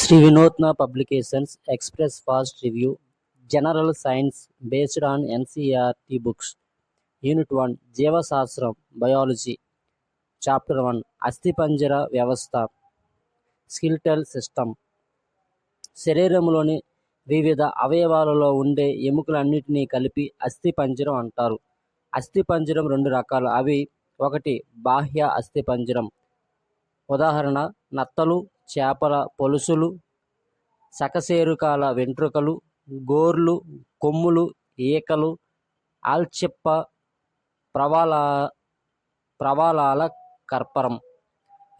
Shri Vinutna publications express fast review general science based on NCERT books unit one జీవశాస్త్రం biology chapter one అస్థిపంజర వ్యవస్థ స్కిల్టల్ system. శరీరంలోని వివిధ అవయవాలలో ఉండే ఎముకలన్నింటినీ కలిపి అస్థిపంజరం అంటారు. అస్థిపంజరం రెండు రకాలు అవి ఒకటి బాహ్య అస్థిపంజరం ఉదాహరణ నత్తలు చేపల పొలుసులు సకశేరుకాల వెంట్రుకలు గోర్లు కొమ్ములు ఈకలు ఆల్చిప్ప ప్రవాల ప్రవాలాల కర్పరం.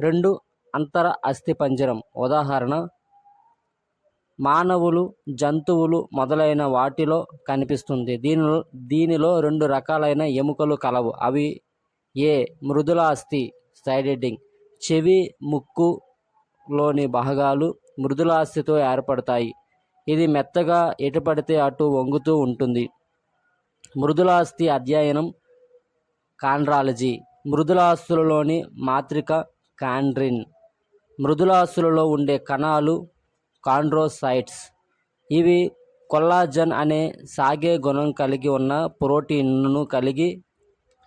రెండు అంతర అస్థిపంజరం ఉదాహరణ మానవులు జంతువులు మొదలైన వాటిలో కనిపిస్తుంది. దీనిలో దీనిలో రెండు రకాలైన ఎముకలు కలవు. అవి ఏ మృదులాస్థి సైడెడ్డింగ్. చెవి ముక్కు లోని భాగాలు మృదులాస్థితో ఏర్పడతాయి. ఇది మెత్తగా ఎటుపడితే అటు వంగుతూ ఉంటుంది. మృదులాస్థి అధ్యయనం కాండ్రాలజీ. మృదులాస్తులలోని మాత్రిక కాండ్రిన్. మృదులాస్తులలో ఉండే కణాలు కాండ్రోసైట్స్. ఇవి కొల్లాజన్ అనే సాగే గుణం కలిగి ఉన్న ప్రోటీన్ను కలిగి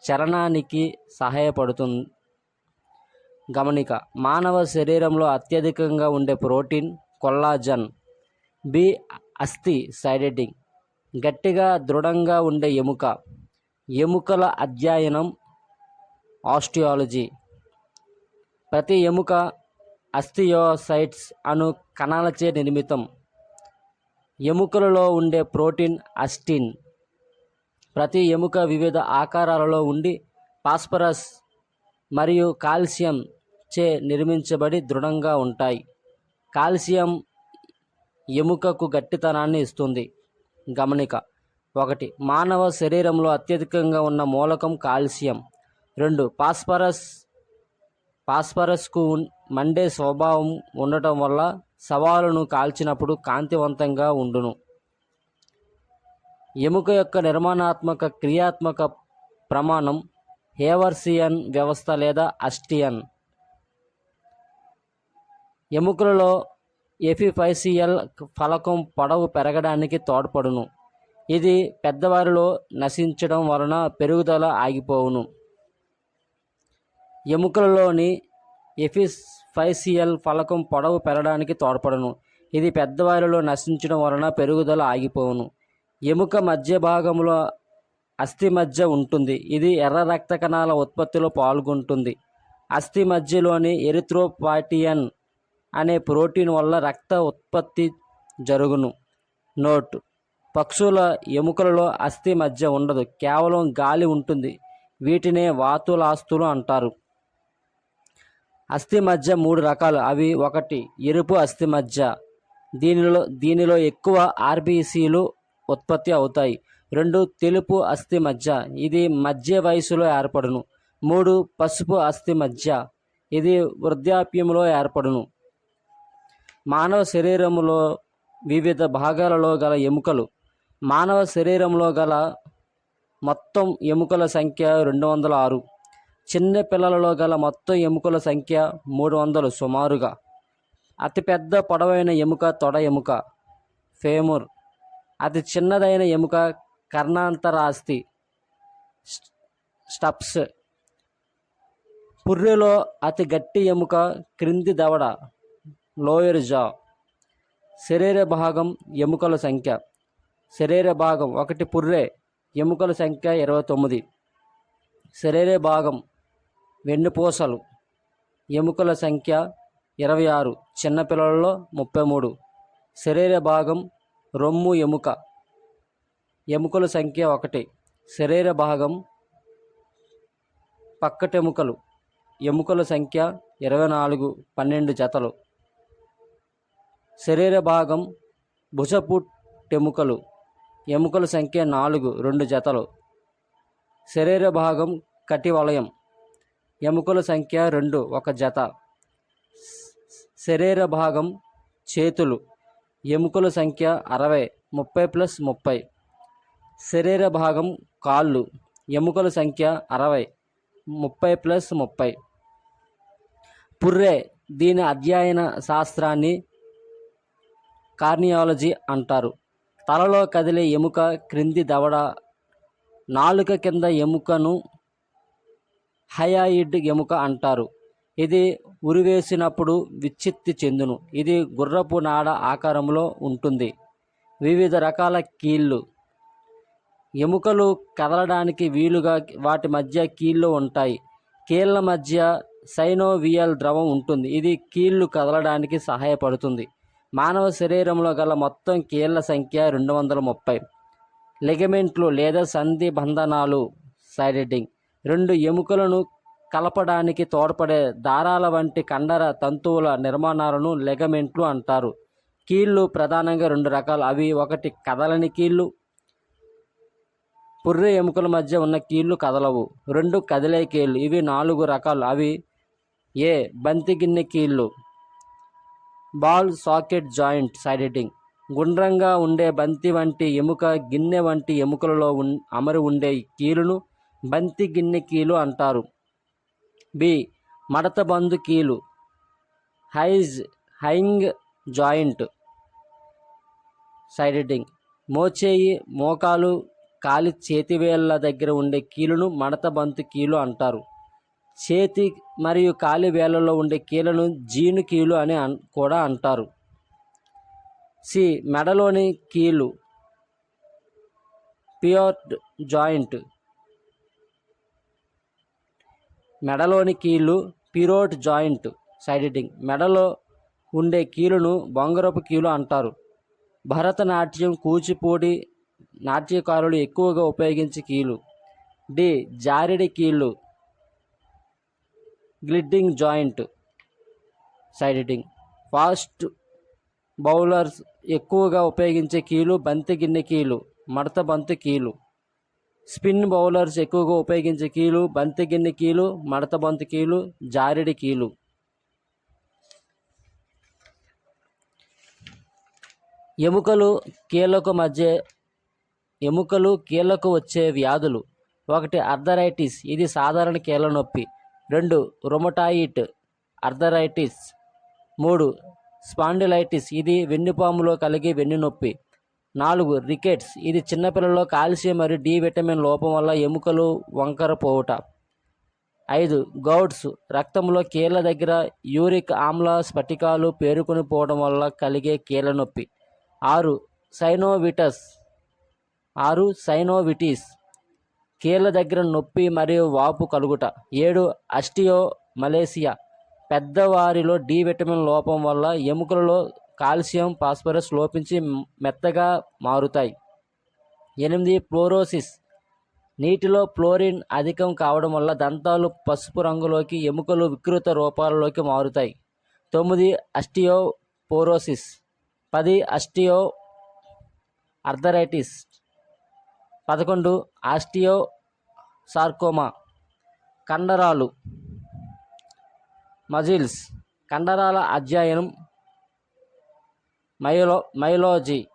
చరణానికి సహాయపడుతుంది గమనిక మానవ శరీరంలో అత్యధికంగా ఉండే ప్రోటీన్ కొల్లాజన్ బి అస్థి సైడెటింగ్. గట్టిగా దృఢంగా ఉండే ఎముక. ఎముకల అధ్యయనం ఆస్టియాలజీ ప్రతి ఎముక అస్థియోసైట్స్ అను కణాలచే నిర్మితం. ఎముకలలో ఉండే ప్రోటీన్ అస్టిన్. ప్రతి ఎముక వివిధ ఆకారాలలో ఉండి ఫాస్ఫరస్ మరియు కాల్షియం చే నిర్మించబడి దృఢంగా ఉంటాయి. కాల్షియం ఎముకకు గట్టితనాన్ని ఇస్తుంది. గమనిక ఒకటి మానవ శరీరంలో అత్యధికంగా ఉన్న మూలకం కాల్షియం. రెండు పాస్పరస్ ఫాస్ఫరస్కు మండే స్వభావం ఉండటం వల్ల సవాలును కాల్చినప్పుడు కాంతివంతంగా ఉండును. ఎముక యొక్క నిర్మాణాత్మక క్రియాత్మక ప్రమాణం హేవర్సియన్ వ్యవస్థ లేదా అస్టియన్. ఎముకలలో ఎఫిఫైసియల్ ఫలకం పొడవు పెరగడానికి తోడ్పడును. ఇది పెద్దవారిలో నశించడం వలన పెరుగుదల ఆగిపోవును. ఎముకలలోని ఎఫిఫైసియల్ ఫలకం పొడవు పెరగడానికి తోడ్పడును. ఇది పెద్దవారిలో నశించడం వలన పెరుగుదల ఆగిపోవును. ఎముక మధ్య భాగంలో అస్థి మధ్య ఉంటుంది. ఇది ఎర్ర రక్త కణాల ఉత్పత్తిలో పాల్గొంటుంది. అస్థి మధ్యలోని ఎరిథ్రోపాటియన్ అనే ప్రోటీన్ వల్ల రక్త ఉత్పత్తి జరుగును. నోట్. పక్షుల ఎముకలలో అస్థి మధ్య ఉండదు. కేవలం గాలి ఉంటుంది. వీటినే వాతులాస్తులు అంటారు. అస్థి మధ్య మూడు రకాలు. అవి ఒకటి ఎరుపు అస్థి మధ్య. దీనిలో దీనిలో ఎక్కువ ఆర్బీసీలు ఉత్పత్తి అవుతాయి. రెండు తెలుపు అస్థి మధ్య. ఇది మధ్య వయసులో ఏర్పడును. మూడు పసుపు అస్థి మధ్య. ఇది వృద్ధాప్యంలో ఏర్పడును. మానవ శరీరములో వివిధ భాగాలలో గల ఎముకలు. మానవ శరీరంలో గల మొత్తం ఎముకల సంఖ్య రెండు వందల ఆరు. చిన్న పిల్లలలో గల మొత్తం ఎముకల సంఖ్య మూడు వందలు సుమారుగా. అతిపెద్ద పొడవైన ఎముక తొడ ఎముక. ఫేముర్. అతి చిన్నదైన ఎముక కర్ణాంతరాస్తి. స్టప్స్. పుర్రెలో అతి గట్టి ఎముక క్రింది దవడ. లోయర్ జా. శరీర భాగం ఎముకల సంఖ్య. శరీర భాగం ఒకటి పుర్రే ఎముకల సంఖ్య ఇరవై తొమ్మిది. శరీర భాగం వెన్నుపూసలు ఎముకల సంఖ్య ఇరవై ఆరు చిన్నపిల్లలలో ముప్పై మూడు. శరీర భాగం రొమ్ము ఎముక ఎముకల సంఖ్య ఒకటి. శరీర భాగం పక్కటెముకలు ఎముకల సంఖ్య ఇరవై నాలుగు పన్నెండు జతలు. శరీర భాగం భుజపు టెముకలు ఎముకల సంఖ్య నాలుగు రెండు జతలు. శరీర భాగం కటి వలయం ఎముకల సంఖ్య రెండు ఒక జత. శరీర భాగం చేతులు. ఎముకల సంఖ్య అరవై ముప్పై ప్లస్ ముప్పై. శరీర భాగం కాళ్ళు. ఎముకల సంఖ్య అరవై ముప్పై ప్లస్ ముప్పై. పుర్రే దీని అధ్యయన శాస్త్రాన్ని కార్నియాలజీ అంటారు. తలలో కదిలే ఎముక క్రింది దవడ నాలుక కింద ఎముకను హయాయిడ్ ఎముక అంటారు. ఇది ఉరివేసినప్పుడు విచ్చిత్తి చెందును. ఇది గుర్రపు నాడ ఆకారంలో ఉంటుంది. వివిధ రకాల కీళ్ళు. ఎముకలు కదలడానికి వీలుగా వాటి మధ్య కీళ్ళు ఉంటాయి. కీళ్ళ మధ్య సైనోవియల్ ద్రవం ఉంటుంది. ఇది కీళ్ళు కదలడానికి సహాయపడుతుంది. మానవ శరీరంలో గల మొత్తం కీళ్ళ సంఖ్య రెండు వందల ముప్పై. లెగమెంట్లు లేదా సంధి బంధనాలు సైడెడ్డింగ్. రెండు ఎముకలను కలపడానికి తోడ్పడే దారాల వంటి కండర తంతువుల నిర్మాణాలను లెగమెంట్లు అంటారు. కీళ్ళు ప్రధానంగా రెండు రకాలు. అవి ఒకటి కదలని కీళ్ళు పుర్రె ఎముకల మధ్య ఉన్న కీళ్ళు కదలవు. రెండు కదిలే కీళ్ళు. ఇవి నాలుగు రకాలు. అవి ఏ బంతి గిన్నె కీళ్ళు బాల్ సాకెట్ జాయింట్ సైడెటింగ్ గుండ్రంగా ఉండే బంతి వంటి ఎముక గిన్నె వంటి ఎముకలలో ఉన్ అమరి ఉండే కీలును బంతి గిన్నె కీలు అంటారు. బి. మడత బందు కీలు. హైజ్ హైంగ్ జాయింట్ సైడెటింగ్ మోచేయి మోకాలు కాలి చేతివేళ్ళ దగ్గర ఉండే కీలును మడత బంతు కీలు అంటారు. చేతి మరియు కాలి వేళ్ళలో ఉండే కీలను జీను కీలు అని కూడా అంటారు. సి మెడలోని కీలు. Pivot joint. మెడలోని కీళ్ళు పిరోట్ జాయింట్. సైడిటింగ్ మెడలో ఉండే కీలును బొంగరపు కీలు అంటారు. భరతనాట్యం కూచిపూడి నాట్యకారులు ఎక్కువగా ఉపయోగించే కీలు. డి జారిడి కీళ్ళు గ్లిడ్డింగ్ జాయింట్ సైడెటింగ్ ఫాస్ట్ బౌలర్స్ ఎక్కువగా ఉపయోగించే కీలు బంతి గిన్నె కీలు మడత బంతి కీలు. స్పిన్ బౌలర్స్ ఎక్కువగా ఉపయోగించే కీలు బంతి గిన్నె కీలు మడత బంతి కీలు జారిడి కీలు. ఎముకలు కీళ్ళకు మధ్య ఎముకలు కీళ్ళకు వచ్చే వ్యాధులు. ఒకటి అర్థరైటిస్ ఇది సాధారణ కీళ్ళ నొప్పి. రెండు రొమటాయిట్ అర్థరైటిస్ మూడు స్పాండిలైటిస్ ఇది వెన్నుపాములో కలిగే వెన్నునొప్పి నాలుగు రికెట్స్ ఇది చిన్నపిల్లల్లో కాల్షియం మరియు డి విటమిన్ లోపం వల్ల ఎముకలు వంకరపోవుట ఐదు గౌడ్స్ రక్తంలో కీళ్ళ దగ్గర యూరిక్ ఆమ్ల స్ఫటికాలు పేరుకొని పోవడం వల్ల కలిగే కీళ్ళ నొప్పి. ఆరు సైనోవిటస్ ఆరు సైనోవిటిస్ కీళ్ళ దగ్గర నొప్పి మరియు వాపు కలుగుట. ఏడు అస్టియో మలేసియా పెద్దవారిలో డి విటమిన్ లోపం వల్ల ఎముకలలో కాల్షియం ఫాస్ఫరస్ లోపించి మెత్తగా మారుతాయి. ఎనిమిది ఫ్లోరోసిస్. నీటిలో ఫ్లోరిన్ అధికం కావడం వల్ల దంతాలు పసుపు రంగులోకి ఎముకలు వికృత రూపాలలోకి మారుతాయి. తొమ్మిది అస్టియోపోరోసిస్. పది అస్టియో అర్థరైటిస్ పదకొండు ఆస్టియో సార్కోమా కండరాలు. మజిల్స్. కండరాల అధ్యయనం. మైలో మైలోజీ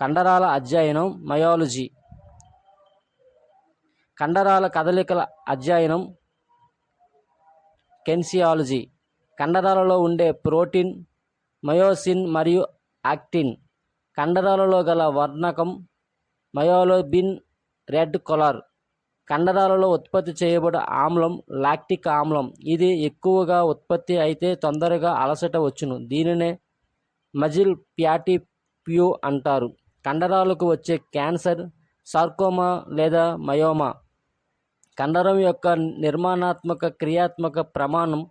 కండరాల అధ్యయనం మయాలజీ. కండరాల కదలికల అధ్యయనం. కెన్సియాలజీ. కండరాలలో ఉండే ప్రోటీన్ మయోసిన్ మరియు యాక్టిన్ కండరాలలో గల వర్ణకం మయోలోబిన్ రెడ్ కలర్. కండరాలలో ఉత్పత్తి చేయబడే ఆమ్లం లాక్టిక్ ఆమ్లం. ఇది ఎక్కువగా ఉత్పత్తి అయితే తొందరగా అలసట వచ్చును. దీనినే మజిల్ ప్యాటీ ప్యూ అంటారు. కండరాలకు వచ్చే క్యాన్సర్ సార్కోమా లేదా మయోమా. కండరం యొక్క నిర్మాణాత్మక క్రియాత్మక ప్రమాణం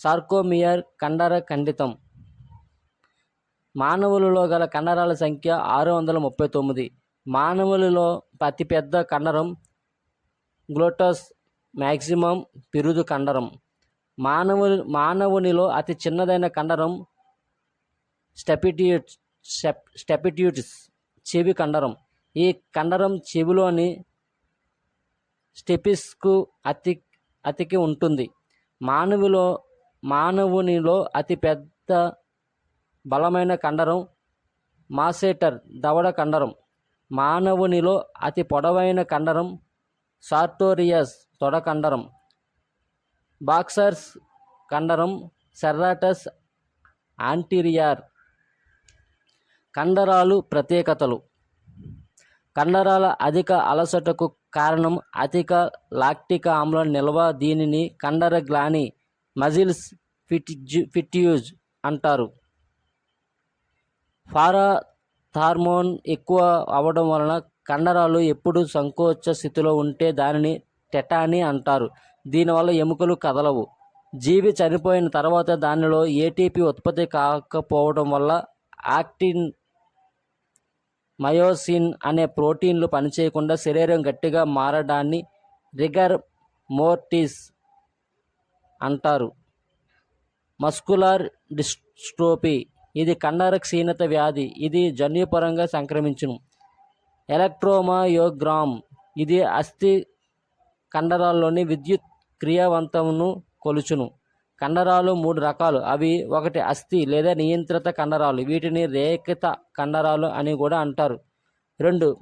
సార్కోమియర్ కండర ఖండితం. మానవులలో గల కండరాల సంఖ్య ఆరు వందల ముప్పై తొమ్మిది. మానవులలో అతిపెద్ద కండరం గ్లోటస్ మ్యాక్సిమం పిరుదు కండరం. మానవు మానవునిలో అతి చిన్నదైన కండరం స్టెపిట్యూట్ స్టెప్ స్టెపిట్యూట్స్ చెవి కండరం. ఈ కండరం చెవిలోని స్టెపిస్కు అతి అతికి ఉంటుంది. మానవులో మానవునిలో అతి పెద్ద బలమైన కండరం మాసేటర్ దవడ కండరం మానవునిలో అతి పొడవైన కండరం సార్టోరియస్ తొడ కండరం బాక్సర్స్ కండరం సెర్రాటస్ ఆంటీరియర్ కండరాలు ప్రత్యేకతలు. కండరాల అధిక అలసటకు కారణం అధిక లాక్టిక్ ఆమ్లం నిల్వ దీనిని కండర గ్లాని మజిల్స్ ఫిటిజ్ ఫిట్యూజ్ అంటారు. పారాథార్మోన్ ఎక్కువ అవ్వడం వలన కండరాలు ఎప్పుడు సంకోచ స్థితిలో ఉంటే దానిని టెటానీ అంటారు. దీనివల్ల ఎముకలు కదలవు. జీవి చనిపోయిన తర్వాత దానిలో ఏటీపీ ఉత్పత్తి కాకపోవడం వల్ల యాక్టిన్ మయోసిన్ అనే ప్రోటీన్లు పనిచేయకుండా శరీరం గట్టిగా మారడాన్ని రిగర్ మోర్టిస్ అంటారు. మస్కులార్ డిస్ట్రోపీ ఇది కండర క్షీణత వ్యాధి. ఇది జన్యుపరంగా సంక్రమించును. ఎలక్ట్రోమయోగ్రామ్. ఇది అస్థి కండరాల్లోని విద్యుత్ క్రియావంతమును కొలుచును. కండరాలు మూడు రకాలు. అవి ఒకటి అస్థి లేదా నియంత్రిత కండరాలు. వీటిని రేఖిత కండరాలు అని కూడా అంటారు. రెండు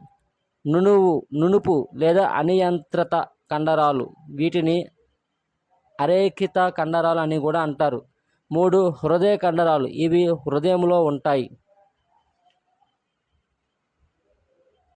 నునువు నునుపు లేదా అనియంత్రిత కండరాలు. వీటిని అరేఖిత కండరాలు అని కూడా అంటారు. మూడు హృదయ కండరాలు. ఇవి హృదయంలో ఉంటాయి.